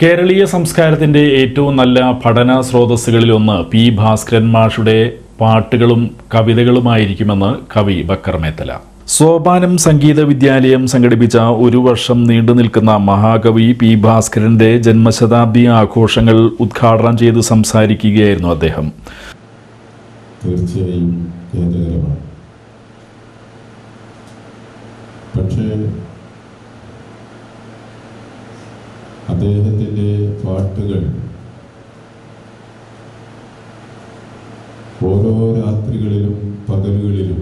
കേരളീയ സംസ്കാരത്തിന്റെ ഏറ്റവും നല്ല പഠന സ്രോതസ്സുകളിലൊന്ന് പി ഭാസ്കരൻ മാഷുടെ പാട്ടുകളും കവിതകളുമായിരിക്കുമെന്ന് കവി ബക്കർ മേത്തല. സോപാനം സംഗീത വിദ്യാലയം സംഘടിപ്പിച്ച ഒരു വർഷം നീണ്ടു നിൽക്കുന്ന മഹാകവി പി ഭാസ്കരന്റെ ജന്മശതാബ്ദി ആഘോഷങ്ങൾ ഉദ്ഘാടനം ചെയ്ത് സംസാരിക്കുകയായിരുന്നു അദ്ദേഹം. തീർച്ചയായും പക്ഷേ അദ്ദേഹത്തിന്റെ പാട്ടുകൾ ഓരോ രാത്രികളിലും പകലുകളിലും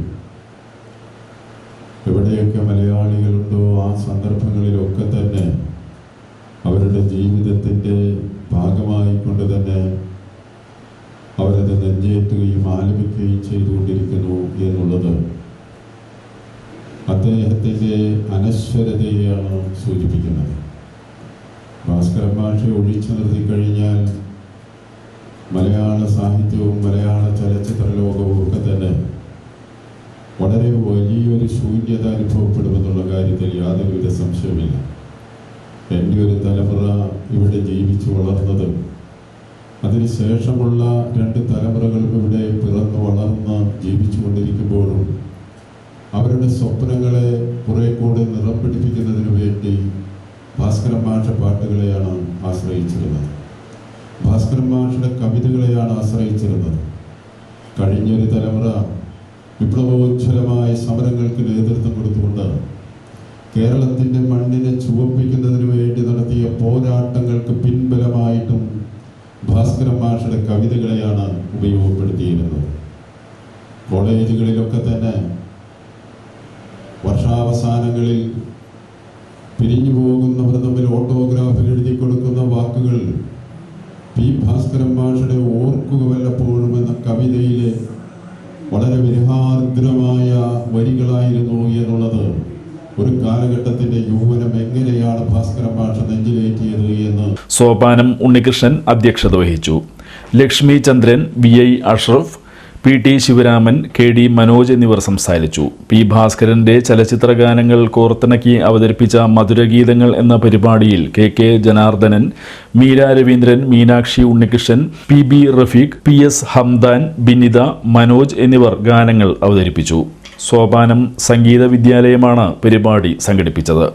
എവിടെയൊക്കെ മലയാളികളുണ്ടോ ആ സന്ദർഭങ്ങളിലൊക്കെ തന്നെ അവരുടെ ജീവിതത്തിന്റെ ഭാഗമായി കൊണ്ട് തന്നെ അവരത് നെഞ്ചേറ്റുകയും ആലപിക്കുകയും ചെയ്തുകൊണ്ടിരിക്കുന്നു എന്നുള്ളത് അദ്ദേഹത്തിന്റെ അനശ്വരതയെയാണ് സൂചിപ്പിക്കുന്നത്. ഭാഷ ഒഴിച്ചു നിർത്തിക്കഴിഞ്ഞാൽ മലയാള സാഹിത്യവും മലയാള ചലച്ചിത്ര ലോകവും ഒക്കെ തന്നെ വളരെ വലിയൊരു ശൂന്യത അനുഭവപ്പെടുമെന്നുള്ള കാര്യത്തിൽ യാതൊരുവിധ സംശയമില്ല എന്റെ ഒരു തലമുറ ഇവിടെ ജീവിച്ചു വളർന്നതും അതിനുശേഷമുള്ള രണ്ട് തലമുറകളും ഇവിടെ പിറന്നു വളർന്ന് ജീവിച്ചു കൊണ്ടിരിക്കുമ്പോഴും അവരുടെ സ്വപ്നങ്ങളെ കുറെ കൂടെ ഭാസ്കരൻ മാഷ പാട്ടുകളെയാണ് ആശ്രയിച്ചിരുന്നത്. ഭാസ്കരൻ മാഷയുടെ കവിതകളെയാണ് ആശ്രയിച്ചിരുന്നത്. കഴിഞ്ഞൊരു തലമുറ വിപ്ലവോജ്വലമായ സമരങ്ങൾക്ക് നേതൃത്വം കൊടുത്തുകൊണ്ട് കേരളത്തിന്റെ മണ്ണിനെ ചുവപ്പിക്കുന്നതിന് വേണ്ടി നടത്തിയ പോരാട്ടങ്ങൾക്ക് പിൻബലമായിട്ടും ഭാസ്കരൻ മാഷയുടെ കവിതകളെയാണ് ഉപയോഗപ്പെടുത്തിയിരുന്നത്. കോളേജുകളിലൊക്കെ തന്നെ വർഷാവസാനങ്ങളിൽ പിരിഞ്ഞു പോകുന്നവർ തമ്മിൽ ഓട്ടോഗ്രാഫിൽ എഴുതി കൊടുക്കുന്ന വാക്കുകൾ പി ഭാസ്കരൻ മാഷയുടെ ഓർക്കുക വല്ലപ്പോഴും എന്ന കവിതയിലെ വളരെ വിരഹാർദ്രമായ വരികളായിരുന്നു എന്നുള്ളത്. ഒരു കാലഘട്ടത്തിന്റെ യൗവനം എങ്ങനെയാണ് ഭാസ്കരൻ ഭാഷ നെഞ്ചിലേറ്റിയത് എന്ന്. സോപാനം ഉണ്ണികൃഷ്ണൻ അധ്യക്ഷത വഹിച്ചു. Lakshmi Chandran V I Ashraf P T Sivaraman K D Manoj എന്നിവർ സംസാരിച്ചു. പി ഭാസ്കരന്റെ ചലച്ചിത്ര ഗാനങ്ങൾ കോർത്തിണക്കി അവതരിപ്പിച്ച മധുരഗീതങ്ങൾ എന്ന പരിപാടിയിൽ K K Janardhanan Meera Raveendran Meenakshi Unnikrishnan P B Rafeeq P S Hamdan Binitha Manoj എന്നിവർ ഗാനങ്ങൾ അവതരിപ്പിച്ചു. സോപാനം സംഗീത വിദ്യാലയമാണ് പരിപാടി സംഘടിപ്പിച്ചത്.